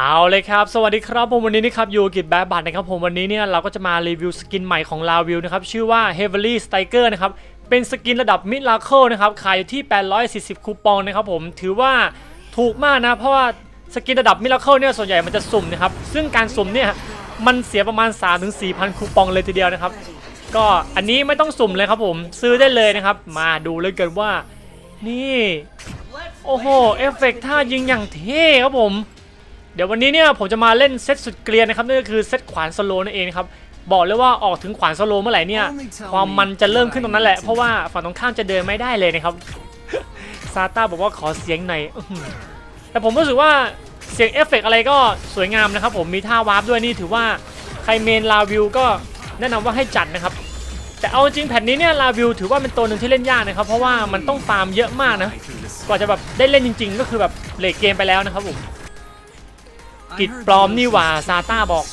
เอาเลยครับ สวัสดีครับผมวันนี้นะครับยูกิจแบบบัตนะครับผมวันนี้เนี่ยเราก็จะมารีวิวสกินใหม่ของลาวิวนะครับชื่อว่า Heavily Striker นะครับเป็นสกินระดับมิ r a เคิลนะครับขายอยู่ที่ 840 คูปองนะครับผมถือว่าถูกมากนะ เพราะว่าสกินระดับมิ r a เคิลเนี่ยส่วนใหญ่มันจะสุ่มนะครับซึ่งการสุ่มเนี่ยมันเสียประมาณ 3-4,000 คูปองเลยทีเดียวนะครับก็อันนี้ไม่ต้องสุ่มเลยครับผมซื้อได้เลยนะครับมาดูเลยกันว่านี่โอ้โหเอฟเฟกต์ท่ายิงอย่างเท่ครับผม เดี๋ยววันนี้เนี่ยผมจะมาเล่นเซตสุดเกรียนนะครับนั่นก็คือเซตขวานสโลนั่นเองครับบอกเลยว่าออกถึงขวานสโลเมื่อไหร่เนี่ยความมันจะเริ่มขึ้นตรงนั้นแหละเพราะว่าฝั่งตรงข้ามจะเดินไม่ได้เลยนะครับซาต้าบอกว่าขอเสียงหน่อยอื้อหือแต่ผมรู้สึกว่าเสียงเอฟเฟกต์อะไรก็สวยงามนะครับผมมีท่าวาร์ปด้วยนี่ถือว่าใครเมนลาวิวก็แนะนำว่าให้จัดนะครับ แต่เอาจริงแผ่นนี้เนี่ยลาวิวถือว่าเป็นตัวหนึ่งที่เล่นยากนะครับ เพราะว่ามันต้องฟาร์มเยอะมากนะกว่าจะแบบได้เล่นจริง ๆ ก็คือแบบเลทเกมไปแล้วนะครับผม กิดปลอมนี่หว่าซาต้าบอก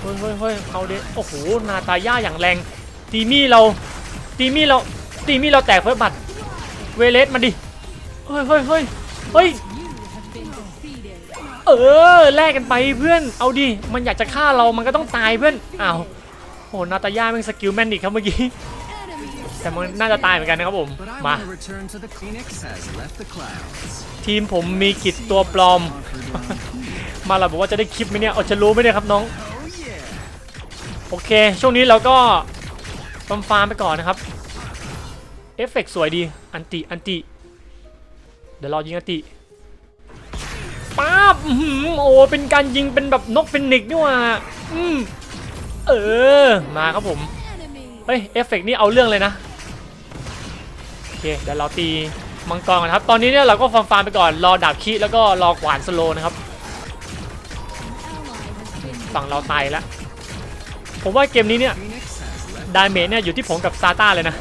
เฮ้ยเฮ้ยเฮ้ยเขาเดโอ้โหนาตาย่าอย่างแรงตีมี่เราตีมี่เราตีมี่เราแตกเพิ่มบัตรเวเลสมาดิเฮ้ยเฮ้ยเฮ้ยเฮ้ยเออแลกกันไปเพื่อนเอาดิมันอยากจะฆ่าเรามันก็ต้องตายเพื่อนอ้าวโหนาตาย่าแม่งสกิลแมนอีกครับเมื่อกี้แต่มันน่าจะตายเหมือนกันนะครับผม But I มา want to return to the Phoenix has left the clouds. ทีมผมมีกิจตัวปลอม มาเราบอกว่าจะได้คลิปไหมเนี่ยเอาจะรู้ไหมเนี่ยครับน้อง โอเค ช่วงนี้เราก็ฟาร์มฟาร์มไปก่อนนะครับ เอฟเฟกต์สวยดี อันติ อันติ เดี๋ยวรอยิงอันติป๊าบโอ้เป็นการยิงเป็นแบบนกเป็นนิกนี่ว่าอืมเออ มาครับผม เฮ้ย เอฟเฟกต์นี่เอาเรื่องเลยนะ โอเค เดี๋ยวเราตีมังกรกันครับ ตอนนี้เนี่ยเราก็ฟาร์มฟาร์มไปก่อน รอดาบคีแล้วก็รอขวานสโลนะครับ ฝั่งเราตายแล้ว ผมว่าเกมนี้เนี่ยดาเมจเนี่ยอยู่ที่ผมกับซาต้าเลยนะ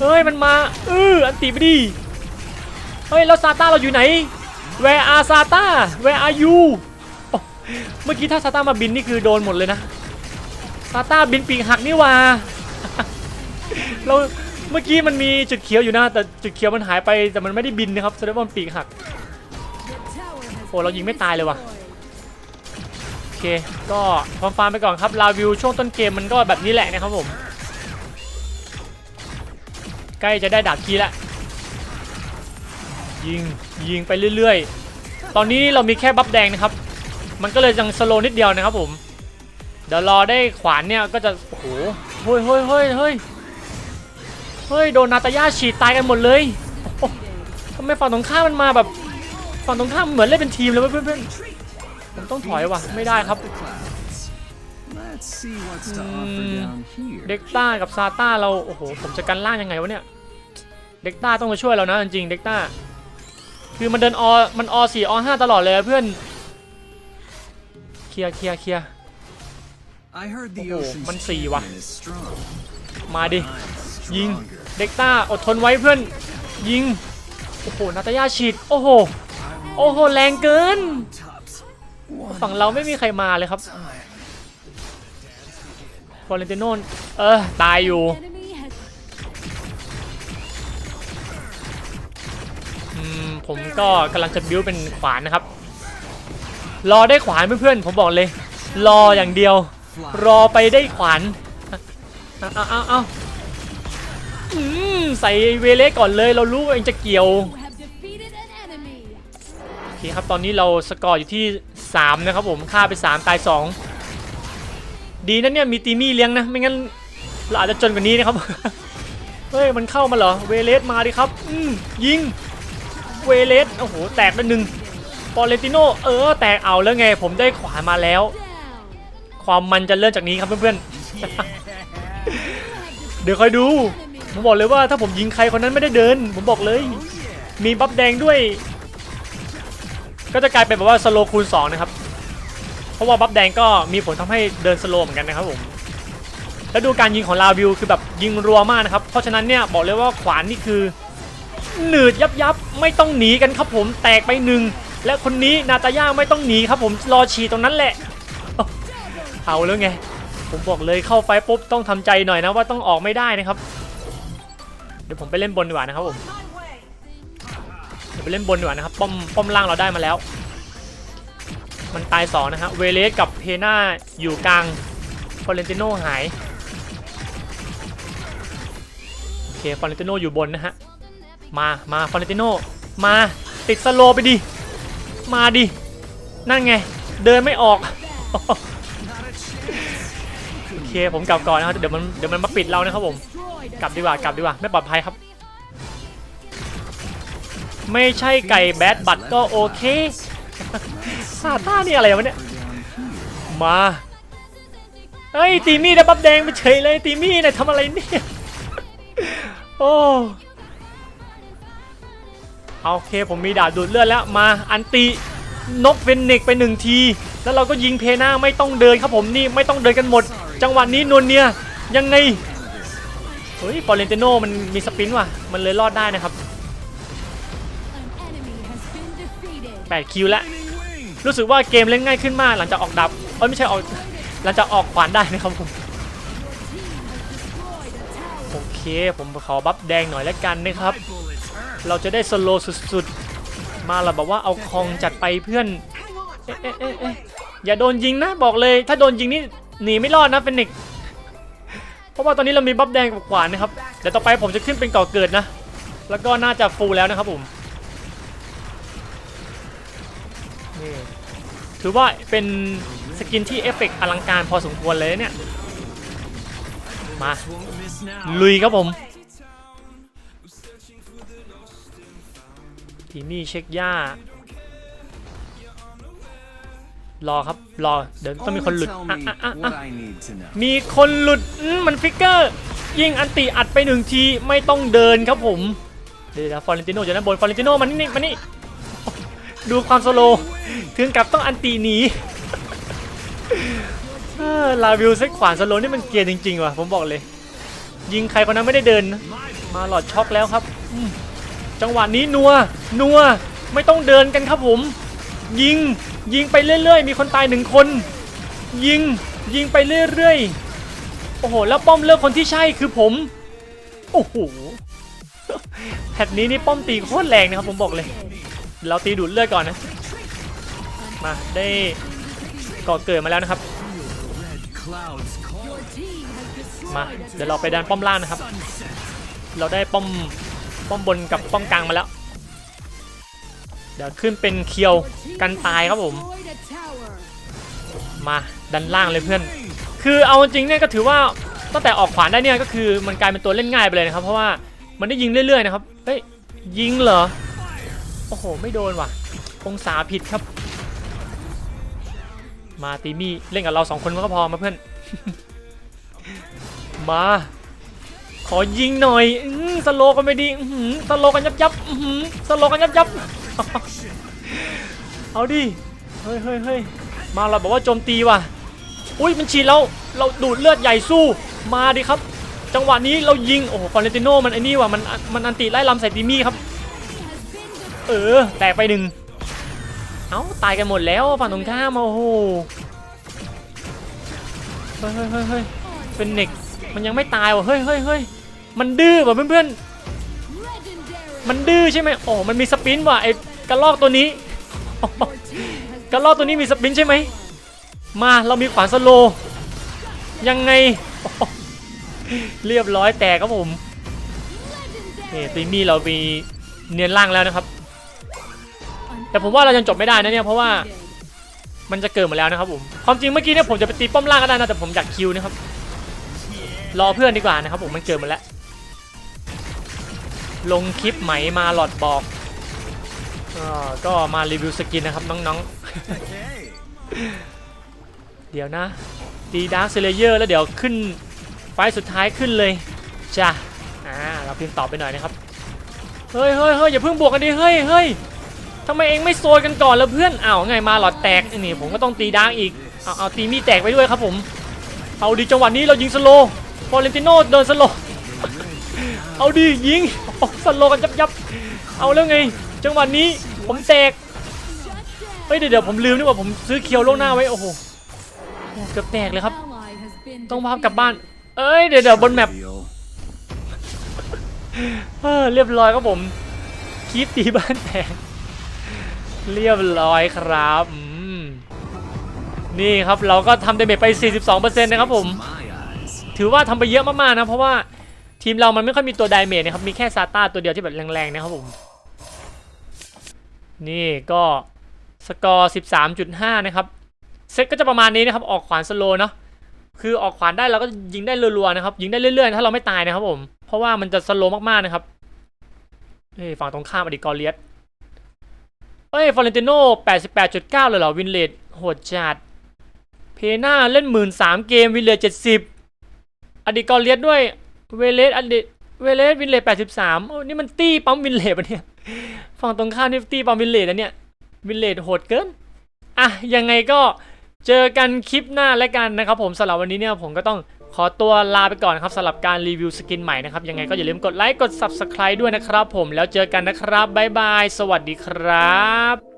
เฮ้ยมันมาเอออันติไปดิเฮ้ยแล้วซาต้าเราอยู่ไหน Where are ซาต้า Where are you เมื่อกี้ถ้าซาต้ามาบินนี่คือโดนหมดเลยนะซาต้าบินปีกหักนี่ว่าเราเมื่อกี้มันมีจุดเขียวอยู่นะแต่จุดเขียวมันหายไปแต่มันไม่ได้บินนะครับแสดงว่ามันปีกหักโอ้เรายิงไม่ตายเลยว่ะ เค ก็ฟาร์มฟาร์มไปก่อนครับ ลาวิวช่วงต้นเกมมันก็แบบนี้แหละนะครับผม ใกล้จะได้ดาบคีแล้วยิง ยิงไปเรื่อยๆ ตอนนี้เรามีแค่บัฟแดงนะครับ มันก็เลยยังสโลนิดเดียวนะครับผม เดี๋ยวรอได้ขวานเนี่ยก็จะ โอ้โห เฮ้ยเฮ้ยเฮ้ยเฮ้ยเฮ้ย โดนนาตาย่าฉีดตายกันหมดเลยทำไมฝั่งตรงข้ามมันมาแบบฝั่งตรงข้ามเหมือนเล่นเป็นทีมเลยเว้ยเพื่อนๆ ผมต้องถอยว่ะ ไม่ได้ครับ The clouds. Let's see what's to offer Hmm. down here. เด็กต้ากับซาต้าเรา โอ้โห ผมจะกันล่างยังไงวะเนี่ย เด็กต้าต้องมาช่วยเรานะจริงๆเด็กต้า คือมันเดินอมันอสี่อห้าตลอดเลยอะเพื่อน เคลียร์เคลียร์เคลียร์ I heard the Oh, ocean's มันสี่ว่ะ champion is strong. มาดิ I'm ยิง stronger. เด็กต้าอดทนไว้เพื่อน ยิง โอ้โห นาตาย่าฉีด โอ้โห โอ้โห แรงเกิน Tops. ฝั่งเราไม่มีใครมาเลยครับฟอเรนติโนนเออ ตายอยู่อผมก็กำลังจะบิวเป็นขวานนะครับ รอได้ขวานเพื่อนๆผมบอกเลย รออย่างเดียว รอไปได้ขวานเอาเอาเอาเอาอืมใส่เวเล่ก่อนเลยเรารู้ว่าเองจะเกี่ยวโอเคครับตอนนี้เราสกอร์อยู่ที่ 3นะครับผมฆ่าไป 3 ตาย 2 ดีนะเนี่ยมีตีมี่เลี้ยงนะ ไม่งั้นเราอาจจะจนกว่านี้นะครับ เฮ้ย มันเข้ามาเหรอ เวเลสมาดิครับ อืมยิง เวเลสโอ้โห แตกไปหนึ่งฟอเรนติโนเออ แตกเอาแล้วไง ผมได้ขวามาแล้ว ความมันจะเริ่มจากนี้ครับเพื่อนๆ เดี๋ยวคอยดู ผมบอกเลยว่าถ้าผมยิงใครคนนั้นไม่ได้เดิน ผมบอกเลย มีบัฟแดงด้วย ก็จะกลายเป็นแบบว่าสโลคูณ2นะครับ เพราะว่าบัฟแดงก็มีผลทำให้เดินสโลเหมือนกันนะครับผม แล้วดูการยิงของลาวิวคือแบบยิงรัวมากนะครับ เพราะฉะนั้นเนี่ยบอกเลยว่าขวานนี่คือหนืดยับยับไม่ต้องหนีกันครับผมแตกไปหนึ่งและคนนี้นาตาย่าไม่ต้องหนีครับผมรอฉีตรงนั้นแหละ เอาแล้วไง ผมบอกเลยเข้าไฟปุ๊บต้องทำใจหน่อยนะว่าต้องออกไม่ได้นะครับ เดี๋ยวผมไปเล่นบนดีกว่านะครับผม ดี๋ยวไปเล่นบนดีกว่านะครับป้อมป้อมล่างเราได้มาแล้ว มันตายสองนะฮะเวเลสกับเพน่าอยู่กลางฟอเรนติโนหายโอเคฟอเรนติโนอยู่บนนะฮะมามาฟอเรนติโนมาติดสโลไปดิมาดินั่นไงเดินไม่ออกโอเคผมกลับก่อนนะครับเดี๋ยวมันเดี๋ยวมันมาปิดเรานะครับผมกลับดีกว่ากลับดีกว่าไม่ปลอดภัยครับ ไม่ใช่ไก่แบดบัตก็โอเคซาต้านี่อะไรวะเนี่ย มาเฮ้ยตีมี่ได้บับแดงไปเฉยเลยตีมี่เนี่ยทำอะไรเนี่ย โอ้เอาโอเคผมมีดาบดูดเลือดแล้วมาอันตินกเฟนเนกไปหนึ่งที แล้วเราก็ยิงเพน่าไม่ต้องเดินครับผมนี่ไม่ต้องเดินกันหมด จังหวะนี้นวลเนี่ยยังไงเฮ้ยฟอเรนเตโนมันมีสปินว่ะ มันเลยรอดได้นะครับ 8 คิวแล้ว รู้สึกว่าเกมเล่นง่ายขึ้นมากหลังจากออกดับเอ้ยไม่ใช่ออกหลังจากออกขวานได้นะครับผมโอเคผมขอบัฟแดงหน่อยแล้วกันนะครับ เราจะได้สโลว์สุดๆ มาเราบอกว่าเอาคองจัดไปเพื่อนเอ๊ะเอ๊ะเอ๊ะเอ๊ะอย่าโดนยิงนะบอกเลย ถ้าโดนยิงนี่หนีไม่รอดนะเป็นนิกเพราะว่าตอนนี้เรามีบัฟแดงกับขวานนะครับเดี๋ยวต่อไปผมจะขึ้นเป็นก่อเกิดนะ แล้วก็น่าจะฟูลแล้วนะครับผม ถือว่าเป็นสกินที่เอฟเฟกต์อลังการพอสมควรเลยเนี่ย มา Won't miss now. ลุยครับผมทีมี่เช็คย่า รอครับ รอ เดี๋ยวต้องมีคนหลุด Only อะ tell me อะอะอะ what I need to know. มีคนหลุดอืมมันฟิกเกอร์ ยิงอันติอัดไปหนึ่งที ไม่ต้องเดินครับผม เดี๋ยวนะฟอร์เรนติโนอยู่ด้านบน ฟอร์เรนติโนมันนี่มันนี่ ดูความสโลว์ ถึงกับต้องอันติหนีลาวิวเซ็ตขวานสโลว์นี่มันเกียนจริงๆว่ะผมบอกเลย ยิงใครคนนั้นไม่ได้เดินนะมาหลอดช็อกแล้วครับ จังหวะนี้นัวนัวไม่ต้องเดินกันครับผม ยิงยิงไปเรื่อยๆ มีคนตายหนึ่งคน ยิงยิงไปเรื่อยๆ โอ้โห แล้วป้อมเลือกคนที่ใช่คือผม โอ้โหแพทนี้นี่ป้อมตีโคตรแรงนะครับผมบอกเลย เราตีดูดเลือดก่อนนะ มาได้ก่อเกิดมาแล้วนะครับ มาเดี๋ยวเราไปดันป้อมล่างนะครับ เราได้ป้อมป้อมบนกับป้อมกลางมาแล้ว เดี๋ยวขึ้นเป็นเคียวกันตายครับผม มาดันล่างเลยเพื่อน คือเอาจริงเนี่ยก็ถือว่าตั้งแต่ออกขวานได้เนี่ยก็คือมันกลายเป็นตัวเล่นง่ายไปเลยนะครับ เพราะว่ามันได้ยิงเรื่อยๆนะครับเฮ้ยยิงเหรอ โอ้โห ไม่โดนว่ะองศาผิดครับ มาตีมี่เล่นกับเราสองคนก็พอมาเพื่อน มา ขอยิงหน่อยอสโลกันไปดีสโลกันยับยับสโลกันยับยับเอาดิเฮ้ยเฮ้ยเฮ้ยมาเราบอกว่าโจมตีว่ะอุ้ยมันฉีดแล้วเราดูดเลือดใหญ่สู้มาดิครับ จังหวะนี้เรายิงโอ้โหฟอเรนติโนมันไอ้นี่ว่ะมันมันอันติไล่ลำใส่ตีมี่ครับ เออแตกไปหนึ่ง เอ้าตายกันหมดแล้วฝั่งตรงข้ามโอ้โหเฮ้ยเฮ้ยเฮ้ยเป็นเน็กมันยังไม่ตายว่ะเฮ้ยเฮ้ยเฮ้ยมันดื้อว่ะเพื่อนๆ มันดื้อใช่ไหมโอ้มันมีสปินว่ะไอ้กระลอกตัวนี้กระลอกตัวนี้มีสปินใช่ไหมมาเรามีขวานสโล ยังไง เรียบร้อยแตกครับผมเนี่ตีมี่เรามีเนียนล่างแล้วนะครับ แต่ผมว่าเรายังจบไม่ได้นะเนี่ยเพราะว่ามันจะเกิดมาแล้วนะครับผมความจริงเมื่อกี้เนี่ยผมจะไปตีป้อมล่างก็ได้นะแต่ผมอยากคิวนะครับรอเพื่อนดีกว่านะครับผมมันเกิดมาแล้ว ลงคลิปไหมมาหลอดบอกก็มารีวิวสกินนะครับน้องๆ เดี๋ยวนะตีดาร์คเซเลเยอร์แล้วเดี๋ยวขึ้นไฟสุดท้ายขึ้นเลยจ้ะอ่าเราพิมพ์ตอบไปหน่อยนะครับ เฮ้ยเฮ้ยเฮ้ยอย่าเพิ่งบวกกันดิเฮ้ยเฮ้ย ทำไมเองไม่โซยกันก่อนแล้วเพื่อนอ้าวไงมาหลอดแตกนี่ผมก็ต้องตีดาร์กอีกเอาเอาตีมีแตกไปด้วยครับผม เอาดีจังหวะนี้เรายิงสโลว์ฟอเรนติโนเดินสโลเอาดียิงสโลกันยับยับเอาแล้วไง จังหวะนี้ผมแตกเฮ้ยเดี๋ยวผมลืมนี่ว่าผมซื้อเคียวล่วงหน้าไว้โอ้โหเกือบแตกเลยครับ ต้องพากลับบ้าน เอ้ยเดี๋ยวเดี๋ยวบนแมปเรียบร้อยครับผมคลิปตีบ้านแตก เรียบร้อยครับนี่ครับเราก็ทำเดเมจไป 42%นะครับผม ถือว่าทำไปเยอะมากๆนะ เพราะว่าทีมเรามันไม่ค่อยมีตัวไดเมจนะครับ มีแค่ซาต้าตัวเดียวที่แบบแรงๆนะครับผม นี่ก็สกอร์ 13.5 นะครับ เซตก็จะประมาณนี้นะครับ ออกขวานสโลเนาะคือออกขวานได้เราก็ยิงได้รัวๆนะครับ ยิงได้เรื่อยๆ ถ้าเราไม่ตายนะครับผม เพราะว่ามันจะสโลมากๆนะครับเฮ้ฝั่งตรงข้ามอดีกอเลียส อ้ยฟอเรนติโน่88.9 เลยเหรอ วินเลดโหดจัด เพน่าเล่นหมื่นสามเกม วินเลด70 อดีกอเลียสด้วย เวเลสอดีเวเลสวินเลด83โอ้นี่มันตี้ปั๊มวินเลดปะเนี่ย ฝั่งตรงข้ามนี่ตี้ปั๊มวินเลดนะเนี่ย วินเลดโหดเกิน อะ ยังไงก็เจอกันคลิปหน้าแล้วกันนะครับผมสำหรับวันนี้เนี่ยผมก็ต้อง ขอตัวลาไปก่อนครับสำหรับการรีวิวสกินใหม่นะครับ ยังไงก็อย่าลืมกดไลค์กด Subscribe ด้วยนะครับผมแล้วเจอกันนะครับบ๊ายบาย สวัสดีครับ